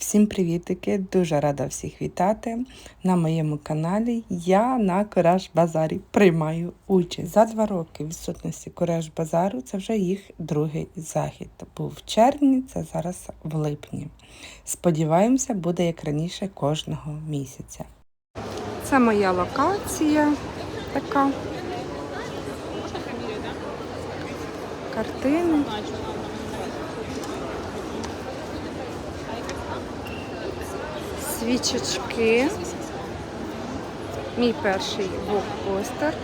Всім привітики! Дуже рада всіх вітати на моєму каналі. Я на Кураж Базарі приймаю участь. За два роки відсутності Кураж Базару це вже їх другий захід. Був в червні, це зараз в липні. Сподіваємося, буде як раніше кожного місяця. Це моя локація така. Картини. Свічечки. Мій перший вок-постер.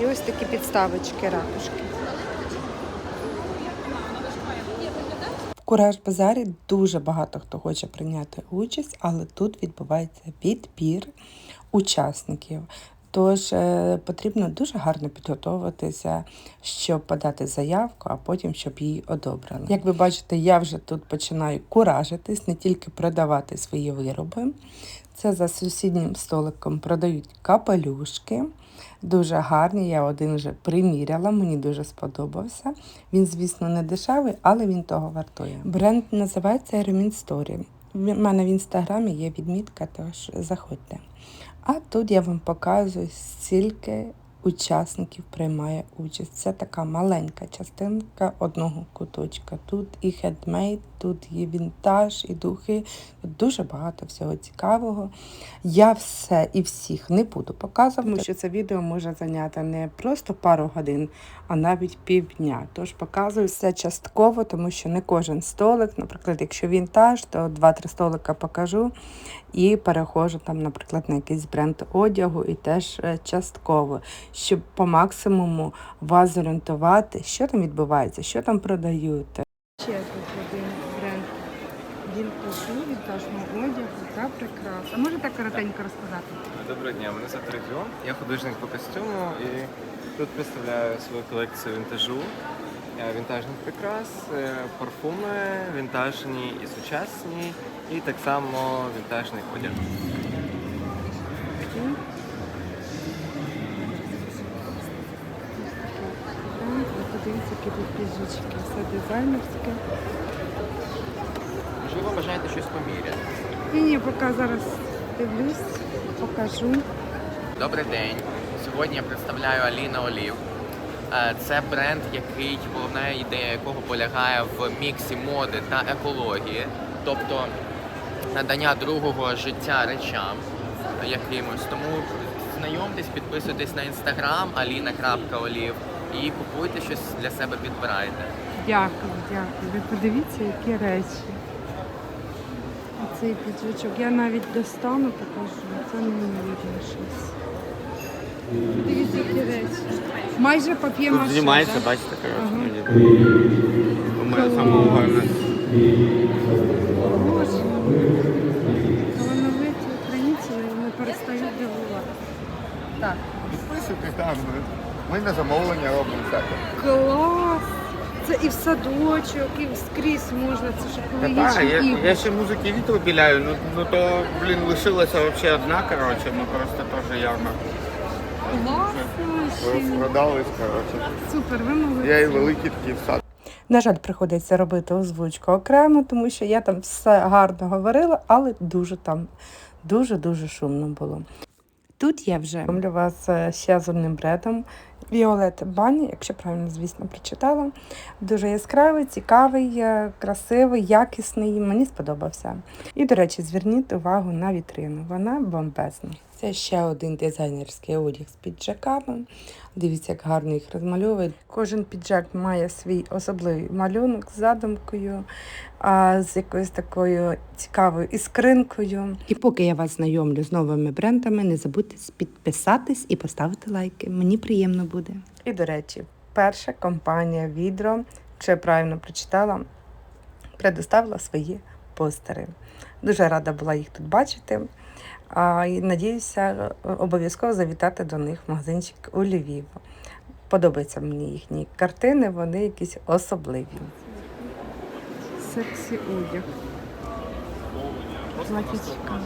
І ось такі підставочки, ракушки. В Кураж Базарі дуже багато хто хоче прийняти участь, але тут відбувається відбір учасників. Тож е, потрібно дуже гарно підготуватися, щоб подати заявку, а потім щоб її одобрили. Як ви бачите, я вже тут починаю куражитись, не тільки продавати свої вироби. Це за сусіднім столиком продають капелюшки. Дуже гарні, я один вже приміряла, мені дуже сподобався. Він, звісно, не дешевий, але він того вартує. Бренд називається Hermin Story. У мене в інстаграмі є відмітка, тож заходьте. А тут я вам показую, скільки учасників приймає участь. Це така маленька частинка одного куточка. Тут і хендмейд, тут є вінтаж, і духи. Тут дуже багато всього цікавого. Я все і всіх не буду показувати, тому що це відео може зайняти не просто пару годин, а навіть півдня. Тож показую все частково, тому що не кожен столик, наприклад, якщо вінтаж, то 2-3 столика покажу і переходжу там, наприклад, на якийсь бренд одягу і теж е, частково, щоб по максимуму вас зорієнтувати, що там відбувається, що там продають. Ще тут один бренд він вінтажу, вінтажного одягу та прикрас. А можете коротенько розказати? Доброго дня, мене звати Родіон, я художник по костюму і тут представляю свою колекцію вінтажу, е, вінтажних прикрас, е, парфуми, вінтажні і сучасні, і так само вінтажний одяг. Подивіться, які тут піжечки, все дизайнерське. Можливо, бажаєте щось поміряти? Ні, ні, поки зараз дивлюсь, покажу. Добрий день. Сьогодні я представляю Аліна Олів. Е, Це бренд, який головна ідея якого полягає в міксі моди та екології, тобто надання другого життя речам якимось. Тому знайомтесь, підписуйтесь на інстаграм alina.oliv і купуйте щось для себе підбирайте. Дякую, дякую. Ви подивіться, які речі. Цей піджачок. Я навіть достану, покажу. Це не видно щось. Дивіться, які речі. Майже пап'є-маше. Тут знімається, бачите, коротше. Ага. У мене самого гарне. Боже. Талановиті українці не перестають дивувати. Так. Підписуйтесь, там. Ми на замовлення робимо всяке. Клас! Це і в садочок, і скрізь можна. Це ж Та так, я, ігри. я ще музики вітру біляю, ну, ну то, блін, лишилася взагалі одна, коротше, ми просто теж явно Класно. продались, коротше. Супер, ви молодці. Я і великий такий в сад. На жаль, приходиться робити озвучку окремо, тому що я там все гарно говорила, але дуже там дуже-дуже шумно було. Тут я вже знайомлю вас е, ще з одним бредом. Віолет Бані, якщо правильно, звісно, прочитала. Дуже яскравий, цікавий, е, красивий, якісний. Мені сподобався. І, до речі, зверніть увагу на вітрину. Вона бомбезна. Це ще один дизайнерський одяг з піджаками. Дивіться, як гарно їх розмальовують. Кожен піджак має свій особливий малюнок з задумкою, з якоюсь такою цікавою іскринкою. І поки я вас знайомлю з новими брендами, не забудьте підписатись і поставити лайки. Мені приємно буде. І до речі, перша компанія Відро, я правильно прочитала, предоставила свої постери. Дуже рада була їх тут бачити. А, і надіюся обов'язково завітати до них в магазинчик у Львів. Подобаються мені їхні картини, вони якісь особливі. Сексі одяг. Платічка,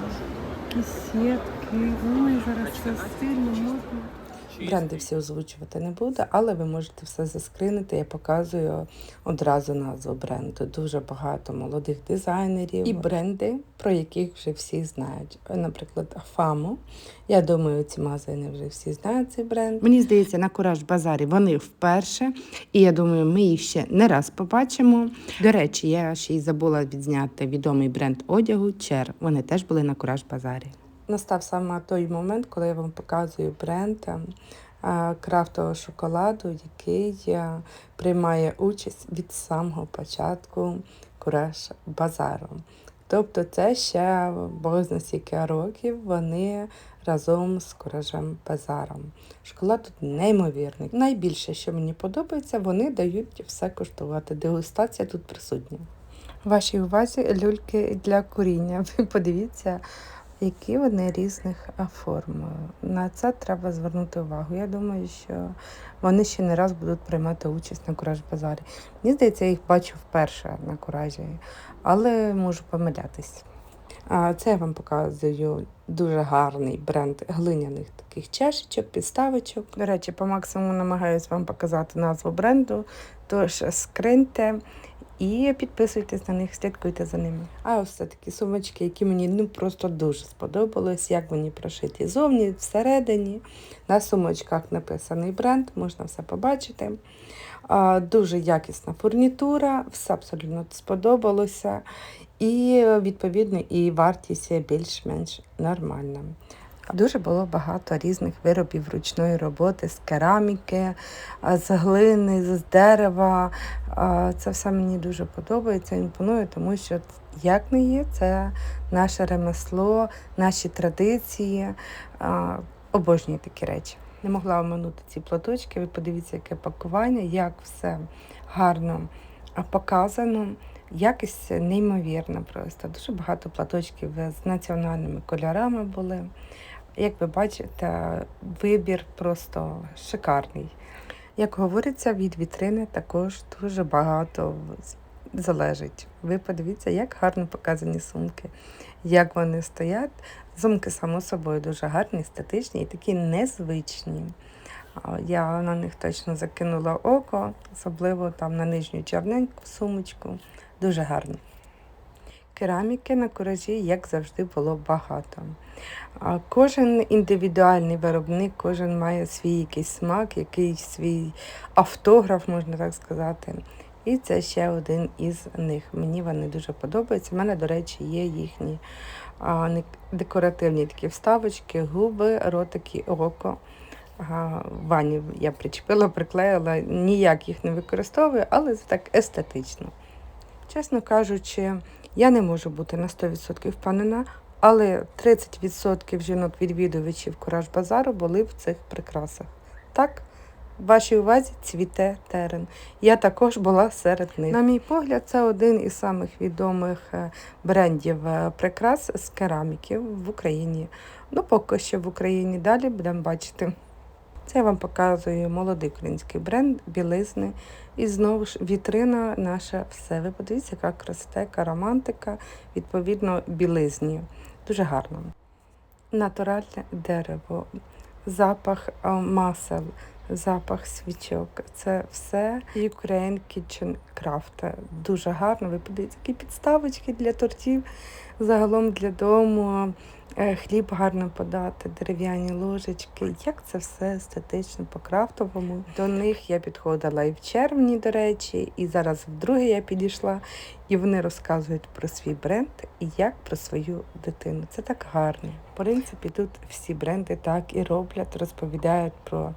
кісетки. Ой, зараз все стильно, модно. Бренди всі озвучувати не буду, але ви можете все заскринити. Я показую одразу назву бренду. Дуже багато молодих дизайнерів і бренди, про яких вже всі знають. Наприклад, Фаму. Я думаю, ці магазини вже всі знають цей бренд. Мені здається, на Кураж Базарі вони вперше, і я думаю, ми їх ще не раз побачимо. До речі, я ще й забула відзняти відомий бренд одягу Чер. Вони теж були на Кураж Базарі. Настав саме той момент, коли я вам показую бренд е, е, крафтового шоколаду, який е, приймає участь від самого початку Кураж Базару. Тобто це ще бозна скільки років вони разом з Куражем Базаром. Шоколад тут неймовірний. Найбільше, що мені подобається, вони дають все коштувати. Дегустація тут присутня. Вашій увазі люльки для куріння. Ви подивіться, які вони різних форм. На це треба звернути увагу. Я думаю, що вони ще не раз будуть приймати участь на Кураж Базарі. Мені здається, я їх бачу вперше на куражі, але можу помилятись. Це я вам показую дуже гарний бренд глиняних таких чашечок, підставочок. До речі, по максимуму намагаюсь вам показати назву бренду. Тож скриньте і підписуйтесь на них, слідкуйте за ними. А ось це такі сумочки, які мені ну просто дуже сподобались, як вони прошиті зовні, всередині. На сумочках написаний бренд, можна все побачити. Дуже якісна фурнітура, все абсолютно сподобалося. І відповідно і вартість більш-менш нормальна. Дуже було багато різних виробів ручної роботи з кераміки, з глини, з дерева. Це все мені дуже подобається, імпонує, тому що як не є, це наше ремесло, наші традиції. Обожнюю такі речі. Не могла оминути ці платочки. Ви подивіться, яке пакування, як все гарно показано. Якість неймовірна просто. Дуже багато платочків з національними кольорами були. Як ви бачите, вибір просто шикарний. Як говориться, від вітрини також дуже багато залежить. Ви подивіться, як гарно показані сумки, як вони стоять. Сумки, само собою, дуже гарні, естетичні і такі незвичні. Я на них точно закинула око, особливо там на нижню чорненьку сумочку. Дуже гарно. Кераміки на куражі, як завжди, було багато. А Кожен індивідуальний виробник, кожен має свій якийсь смак, якийсь свій автограф, можна так сказати. І це ще один із них. Мені вони дуже подобаються. У мене, до речі, є їхні а, декоративні такі вставочки, губи, ротики, око. А, Вані я причепила, приклеїла, ніяк їх не використовую, але це так естетично. Чесно кажучи, я не можу бути на 100% впевнена, але 30% жінок-відвідувачів Кураж Базару були в цих прикрасах. Так, в вашій увазі цвіте терен. Я також була серед них. На мій погляд, це один із самих відомих е, брендів е, прикрас з кераміків в Україні. Ну, поки що в Україні далі будемо бачити. Це я вам показую молодий український бренд білизни. І знову ж вітрина наша все. Ви подивіться, яка красота, романтика, відповідно, білизні. Дуже гарно. Натуральне дерево, запах масел, запах свічок. Це все Ukraine Kitchen Craft. Дуже гарно. Ви подивіться, які підставочки для тортів, загалом для дому. Е, Хліб гарно подати, дерев'яні ложечки. Як це все естетично по крафтовому. До них я підходила і в червні, до речі, і зараз вдруге я підійшла, і вони розказують про свій бренд і як про свою дитину. Це так гарно. В принципі, тут всі бренди так і роблять, розповідають про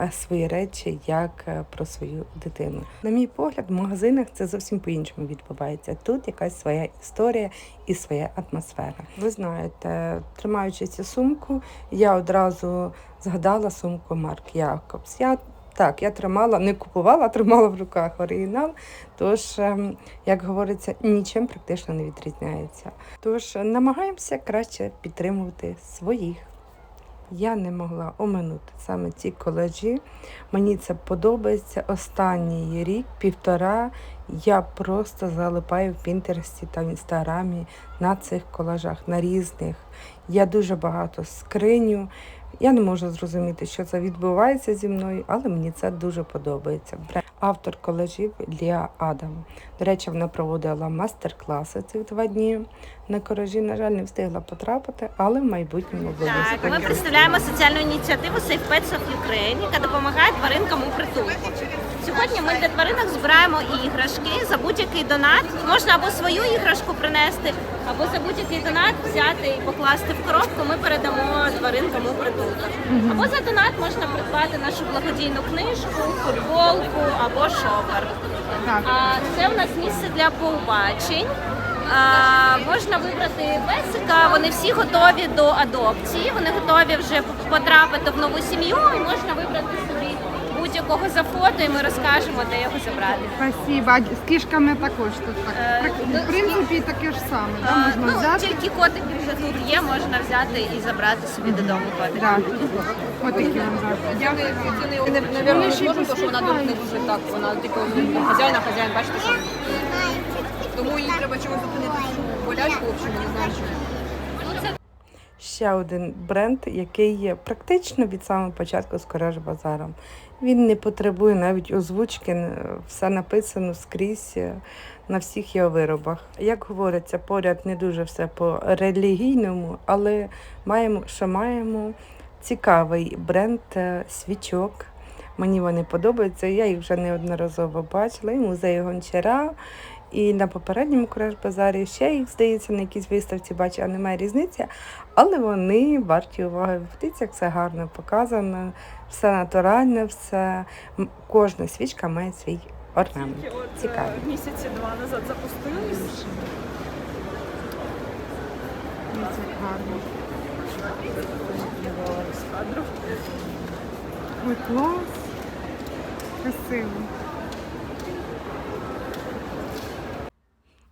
е, свої речі, як е, про свою дитину. На мій погляд, в магазинах це зовсім по-іншому відбувається. Тут якась своя історія і своя атмосфера. Ви знаєте, тримаючи цю сумку, я одразу згадала сумку Марк Якобс. Я так, я тримала, не купувала, а тримала в руках оригінал. Тож, ем, як говориться, нічим практично не відрізняється. Тож намагаємося краще підтримувати своїх. Я не могла оминути саме ці колажі. Мені це подобається. Останній рік, півтора, я просто залипаю в Пінтерсті та в інстаграмі на цих колажах, на різних. Я дуже багато скриню Я не можу зрозуміти, що це відбувається зі мною, але мені це дуже подобається. Автор колажів Лія Адам. До речі, вона проводила мастер-класи цих два дні на коражі. На жаль, не встигла потрапити, але в майбутньому обов'язково. Так, ми представляємо соціальну ініціативу Safe Pets of Ukraine, яка допомагає тваринкам у притулку. Сьогодні ми для тваринок збираємо іграшки за будь-який донат. Можна або свою іграшку принести, або за будь-який донат взяти і покласти в коробку. Ми передамо тваринкам у притулку. Або за донат можна придбати нашу благодійну книжку, футболку або шопер. А це у нас місце для побачень. А, можна вибрати песика. Вони всі готові до адопції. Вони готові вже потрапити в нову сім'ю. І можна вибрати собі будь-якого за фото, і ми розкажемо, де його забрати. Спасибо. А з кішками також тут так. Е, ну, В принципі, таке ж саме. Да? Можна ну, взяти. тільки котики вже тут є, можна взяти і забрати собі додому котика. Да. Отакі вам зараз. Дякую. Наверное, не тому що вона дуже не дуже так. Вона тільки хазяїн, а хазяїн, бачите, що. Тому їй треба чомусь зупинити болячку, в общем, не знаю чому. Ще один бренд, який є практично від самого початку з Кораж Базаром. Він не потребує навіть озвучки, е, все написано скрізь е, на всіх його виробах. Як говориться, поряд не дуже все по релігійному, але маємо, що маємо цікавий бренд е, свічок. Мені вони подобаються. Я їх вже неодноразово бачила. І в музеї гончара, і на попередньому Кураж базарі ще їх, здається, на якійсь виставці бачу, а немає різниці. Але вони варті уваги. Дивіться, як все гарно показано, все натуральне, все. Кожна свічка має свій орнамент. Цікаво. Місяці два назад запустились. Ой, клас. Красиво.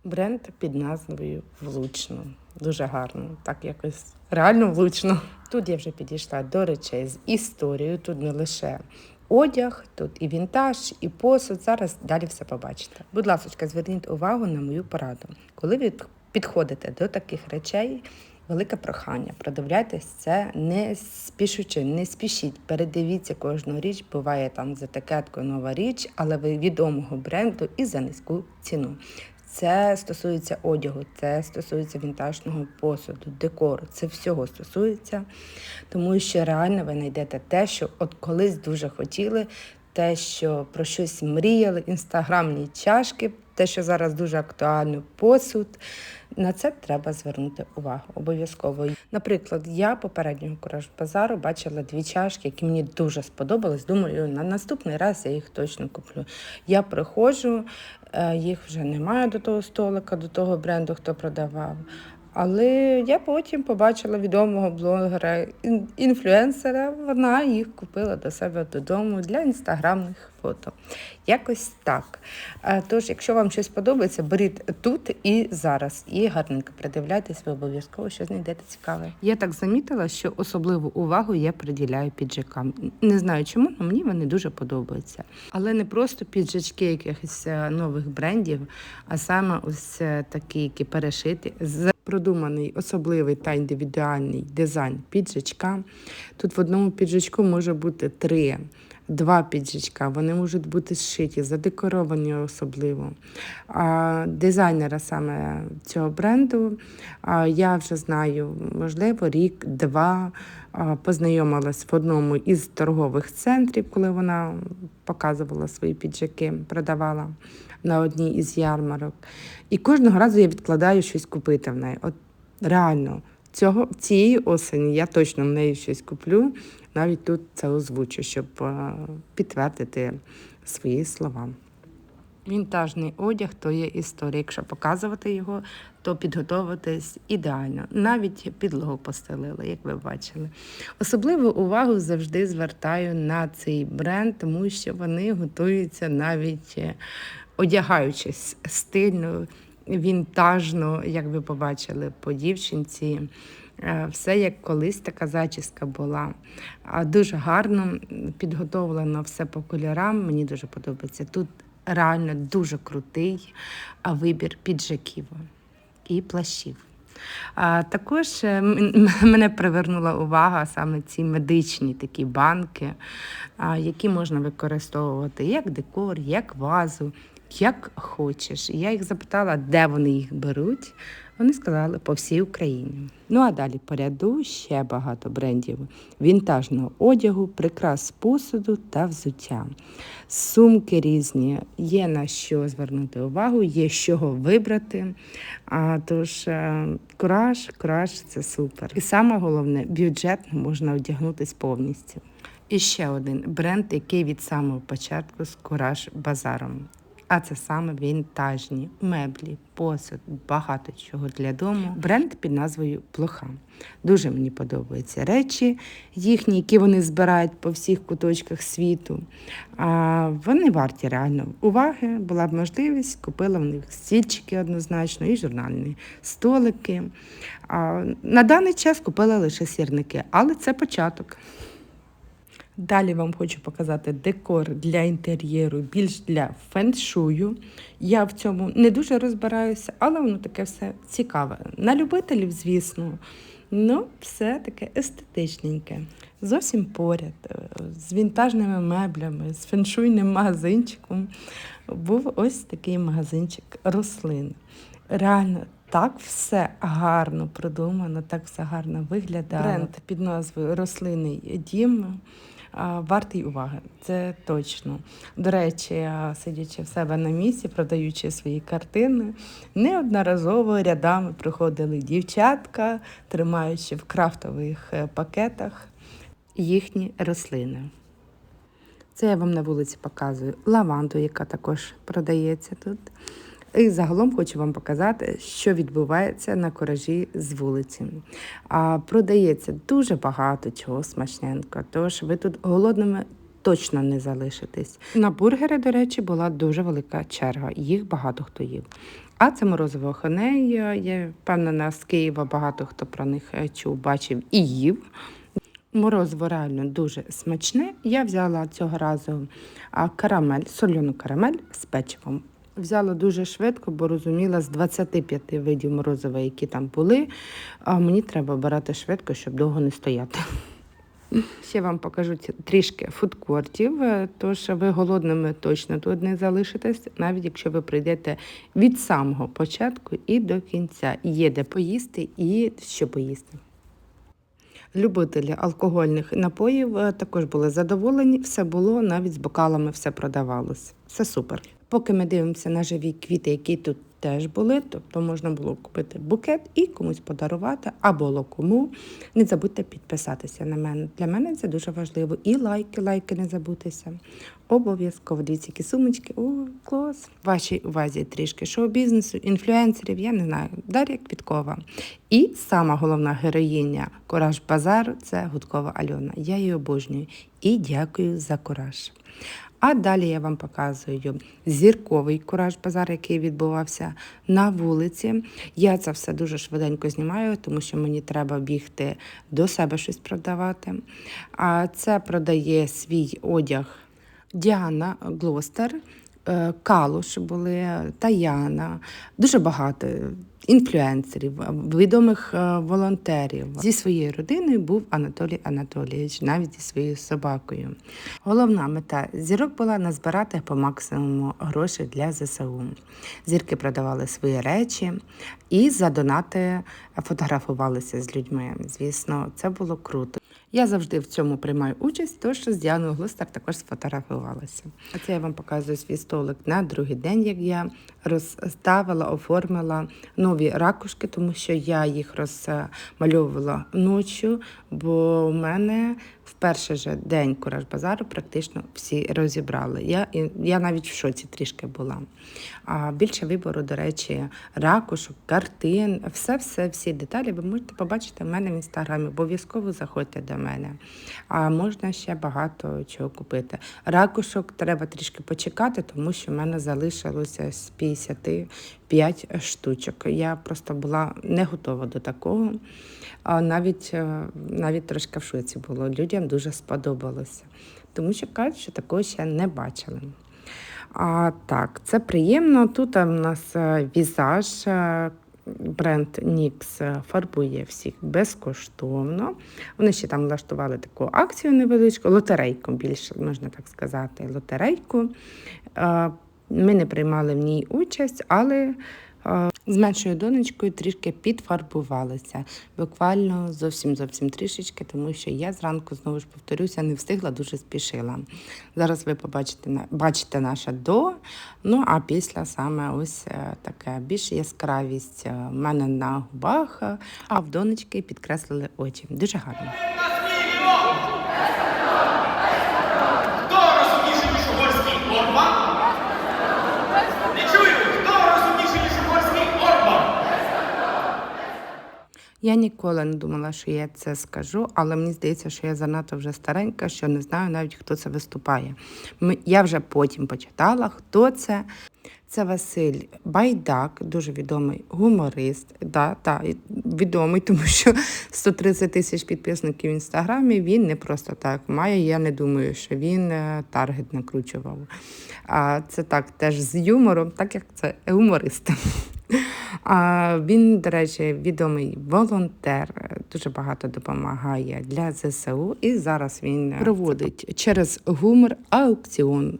Бренд під назвою Влучно. Дуже гарно, так якось реально влучно. Тут я вже підійшла до речей з історією. Тут не лише одяг, тут і вінтаж, і посуд. Зараз далі все побачите. Будь ласка, зверніть увагу на мою пораду. Коли ви підходите до таких речей, велике прохання. Продивляйтесь це не спішучи, не спішіть. Передивіться кожну річ. Буває там з етикеткою нова річ, але ви відомого бренду і за низьку ціну. Це стосується одягу, це стосується вінтажного посуду, декору. Це всього стосується, тому що реально ви знайдете те, що от колись дуже хотіли, те, що про щось мріяли, інстаграмні чашки, те, що зараз дуже актуально, посуд. На це треба звернути увагу обов'язково. Наприклад, я попереднього кураж базару бачила дві чашки, які мені дуже сподобались. Думаю, на наступний раз я їх точно куплю. Я приходжу, е, їх вже немає до того столика, до того бренду, хто продавав. Але я потім побачила відомого блогера, інфлюенсера. Вона їх купила до себе додому для інстаграмних фото. Якось так. Е, Тож, якщо вам щось подобається, беріть тут і зараз. І гарненько придивляйтесь, ви обов'язково щось знайдете цікаве. Я так замітила, що особливу увагу я приділяю піджакам. Не знаю чому, але мені вони дуже подобаються. Але не просто піджачки якихось е, нових брендів, а саме ось е, такі, які перешиті з продуманий особливий та індивідуальний дизайн піджачка. Тут в одному піджачку може бути три. Два піджачка, вони можуть бути зшиті, задекоровані особливо. А, дизайнера саме цього бренду я вже знаю, можливо, рік-два. Познайомилась в одному із торгових центрів, коли вона показувала свої піджаки, продавала на одній із ярмарок. І кожного разу я відкладаю щось купити в неї. От реально, цього, цієї осені я точно в неї щось куплю. Навіть тут це озвучу, щоб е, підтвердити свої слова. Вінтажний одяг то є історія. Якщо показувати його, то підготуватись ідеально. Навіть підлогу постелили, як ви бачили. Особливу увагу завжди звертаю на цей бренд, тому що вони готуються навіть е, одягаючись стильно, вінтажно, як ви побачили по дівчинці. Е, Все як колись така зачіска була. Дуже гарно підготовлено все по кольорам. Мені дуже подобається. Тут реально дуже крутий вибір піджаків і плащів. Також е, мене привернула увага саме ці медичні такі банки, які можна використовувати як декор, як вазу, як хочеш. І Я їх запитала, де вони їх беруть. Вони сказали по всій Україні. Ну а далі по ряду ще багато брендів вінтажного одягу, прикрас посуду та взуття. Сумки різні, є на що звернути увагу, є з чого вибрати. А, тож е, кураж, кураж це супер. І саме головне, бюджетно можна одягнутись повністю. І ще один бренд, який від самого початку з кураж базаром. А це саме вінтажні меблі, посуд, багато чого для дому. Бренд під назвою Плоха. Дуже мені подобаються речі їхні, які вони збирають по всіх куточках світу. А, вони варті реально уваги. Була б можливість, купила в них стільчики однозначно і журнальні столики. А, на даний час купила лише сірники, але це початок. Далі вам хочу показати декор для інтер'єру, більш для феншую. Я в цьому не дуже розбираюся, але воно таке все цікаве. На любителів, звісно, ну все таке естетичненьке. Зовсім поряд, е, з вінтажними меблями, з феншуйним магазинчиком був ось такий магазинчик рослин. Реально. Так все гарно продумано, так все гарно виглядає. Бренд під назвою Рослинний дім вартий уваги, це точно. До речі, сидячи в себе на місці, продаючи свої картини, неодноразово рядами приходили дівчатка, тримаючи в крафтових е, пакетах їхні рослини. Це я вам на вулиці показую лаванду, яка також продається тут. І загалом хочу вам показати, що відбувається на коражі з вулиці. А продається дуже багато чого смачненько, тож ви тут голодними точно не залишитесь. На бургери, до речі, була дуже велика черга. Їх багато хто їв. А це морозиво хоней. Я впевнена, з Києва багато хто про них е, чув, бачив і їв. Морозиво реально дуже смачне. Я взяла цього разу карамель, соляну карамель з печивом. Взяла дуже швидко, бо розуміла, з 25 видів морозива, які там були, а мені треба обирати швидко, щоб довго не стояти. Ще вам покажу трішки фудкортів, е, тож ви голодними точно тут не залишитесь, навіть якщо ви прийдете від самого початку і до кінця. Є де поїсти і що поїсти. Любителі алкогольних напоїв е, також були задоволені, все було, навіть з бокалами все продавалось. Все супер. Поки ми дивимося на живі квіти, які тут теж були, тобто можна було купити букет і комусь подарувати, а було кому. Не забудьте підписатися на мене. Для мене це дуже важливо. І лайки, лайки не забудьтеся. Обов'язково дивіться, які сумочки. О, клас. Вашій увазі трішки шоу-бізнесу, інфлюенсерів, я не знаю, Дар'я Квіткова. І сама головна героїня Кораж Базару це Гудкова Альона. Я її обожнюю і дякую за кораж. А далі я вам показую зірковий кураж базар, який відбувався на вулиці. Я це все дуже швиденько знімаю, тому що мені треба бігти до себе щось продавати. А це продає свій одяг Діана Глостер. Е, Калуш були, Таяна, дуже багато інфлюенсерів, відомих е, волонтерів. Зі своєю родиною був Анатолій Анатолійович, навіть зі своєю собакою. Головна мета зірок була назбирати по максимуму грошей для ЗСУ. Зірки продавали свої речі і за донати фотографувалися з людьми. Звісно, це було круто. Я завжди в цьому приймаю участь, тож з Діаною Глостер також сфотографувалася. А це я вам показую свій столик на другий день, як я розставила, оформила нові ракушки, тому що я їх розмальовувала ночі, бо у мене в перший же день кураж базару практично всі розібрали. Я, я навіть в шоці трішки була. А більше вибору, до речі, ракушок, картин, все, все, всі деталі ви можете побачити в мене в інстаграмі. Обов'язково заходьте до мене. А можна ще багато чого купити. Ракушок треба трішки почекати, тому що в мене залишилося з 55 штучок. Я просто була не готова до такого. А навіть, е, навіть трошки в шоці було. Людям дуже сподобалося. Тому що кажуть, що такого ще не бачили. А, так, це приємно. Тут у нас е, візаж, е, бренд NYX фарбує всіх безкоштовно. Вони ще там влаштували таку акцію невеличку, лотерейку, більше можна так сказати, лотерейку. Е, Ми не приймали в ній участь, але е, з меншою донечкою трішки підфарбувалися. Буквально зовсім зовсім трішечки, тому що я зранку знову ж повторюся, не встигла, дуже спішила. Зараз ви побачите бачите наше до. Ну а після саме ось е, таке більш яскравість е, в мене на губах, е, а в донечки підкреслили очі. Дуже гарно. Я ніколи не думала, що я це скажу, але мені здається, що я занадто вже старенька, що не знаю навіть, хто це виступає. Я вже потім почитала, хто це. Це Василь Байдак, дуже відомий гуморист. Да, та, відомий, тому що 130 тисяч підписників в інстаграмі він не просто так має. Я не думаю, що він е, таргет накручував. А це так теж з юмором, так як це гуморист. А він, до речі, відомий волонтер, дуже багато допомагає для ЗСУ. І зараз він е, проводить через гумор аукціон,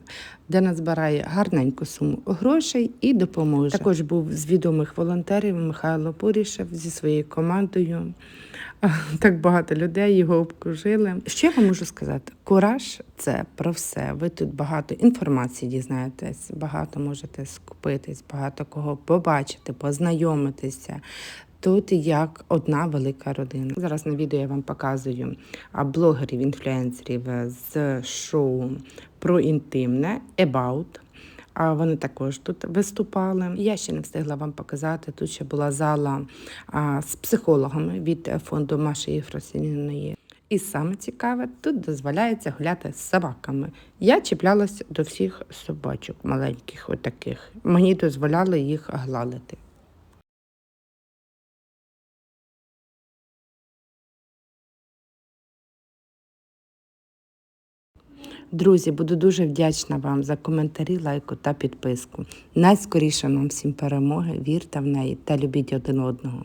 де назбирає гарненьку суму грошей і допоможе. Також був з відомих волонтерів Михайло Порішев зі своєю командою. Так багато людей його обкружили. Що я вам можу сказати? Кураж це про все. Ви тут багато інформації дізнаєтесь, багато можете скупитись, багато кого побачити, познайомитися. Тут як одна велика родина. Зараз на відео я вам показую блогерів, інфлюенсерів е, з шоу про інтимне About. А вони також тут виступали. Я ще не встигла вам показати. Тут ще була зала а, з психологами від фонду Маші Єфросиніної. І саме цікаве, тут дозволяється гуляти з собаками. Я чіплялася до всіх собачок маленьких, отаких. Мені дозволяли їх гладити. Друзі, буду дуже вдячна вам за коментарі, лайку та підписку. Найскоріше нам всім перемоги, вірте в неї та любіть один одного.